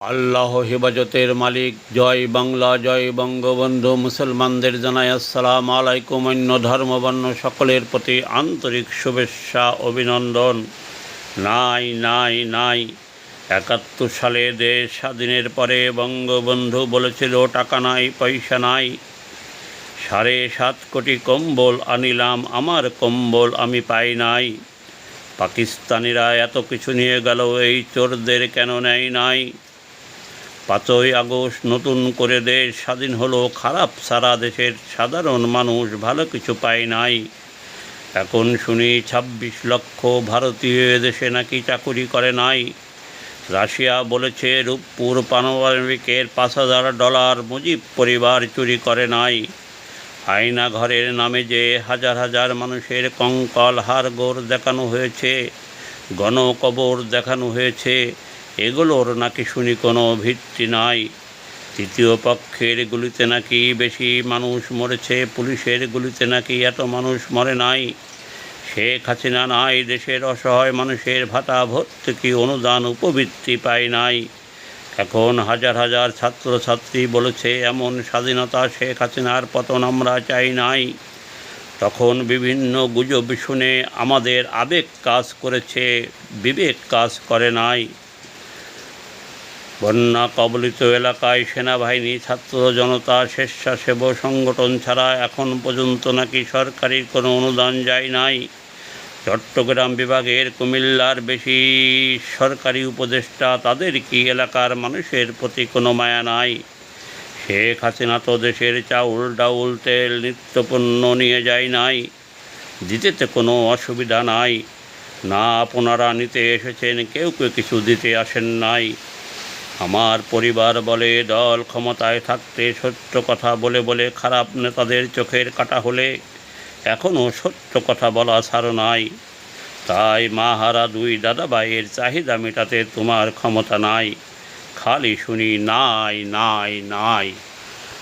আল্লাহ হেফাজতের মালিক। জয় বাংলা, জয় বঙ্গবন্ধু। মুসলমানদের জানাই আসসালাম আলাইকুম। অন্য ধর্মবর্ণ সকলের প্রতি আন্তরিক শুভেচ্ছা, অভিনন্দন। নাই নাই নাই। একাত্তর সালে দেশ স্বাধীনের পরে বঙ্গবন্ধু বলেছিল, টাকা নাই, পয়সা নাই। সাড়ে সাত কোটি কম্বল আনিলাম, আমার কম্বল আমি পাই নাই। পাকিস্তানিরা এত কিছু নিয়ে গেল, এই চোরদের কেন নেয় নাই? পাঁচই আগস্ট নতুন করে দেশ স্বাধীন হলো, খারাপ সারা দেশের সাধারণ মানুষ ভালো কিছু পায় নাই। এখন শুনি ছাব্বিশ লক্ষ ভারতীয় দেশে নাকি চাকুরি করে নাই। রাশিয়া বলেছে রূপপুর পারমাণবিকের পাঁচ হাজার ডলার মুজিব পরিবার চুরি করে নাই। আয়না ঘরের নামে যে হাজার হাজার মানুষের কঙ্কাল হাড়গোড় দেখানো হয়েছে, গণকবর দেখানো হয়েছে এগুলোর নাকি শুনি কোনো ভিত্তি নাই। তৃতীয় পক্ষের গুলিতে নাকি বেশি মানুষ মরেছে, পুলিশের গুলিতে নাকি এত মানুষ মরে নাই। শেখ হাসিনা নাই, দেশের অসহায় মানুষের ভাতা ভর্তুকি অনুদান উপবৃত্তি পায় নাই। এখন হাজার হাজার ছাত্রছাত্রী বলেছে, এমন স্বাধীনতা শেখ হাসিনার পতন আমরা চাই নাই। তখন বিভিন্ন গুজব শুনে আমাদের আবেগ কাজ করেছে, বিবেক কাজ করে নাই। বন্যা কবলিত এলাকায় সেনাবাহিনী, ছাত্র জনতা, স্বেচ্ছাসেবক সংগঠন ছাড়া এখন পর্যন্ত নাকি সরকারি কোনো অনুদান যায় নাই। চট্টগ্রাম বিভাগের কুমিল্লার বেশি সরকারি উপদেষ্টা তাদের কি এলাকার মানুষের প্রতি কোনো মায়া নাই? শেখ হাসিনা তো দেশের চাউল, ডাউল, তেল, নিত্যপণ্য নিয়ে যায় নাই। দিতে তো কোনো অসুবিধা নাই। না, আপনারা নিতে এসেছেন, কেউ কেউ কিছু দিতে আসেন নাই। আমার পরিবার বলে, দল ক্ষমতায় থাকতে সত্য কথা বলে বলে খারাপ নেতাদের চোখের কাটা হলে এখনও সত্য কথা বলা ছাড়ো নাই। তাই মা হারা দুই দাদাভাইয়ের চাহিদা মেটাতে তোমার ক্ষমতা নাই। খালি শুনি, নাই নাই নাই।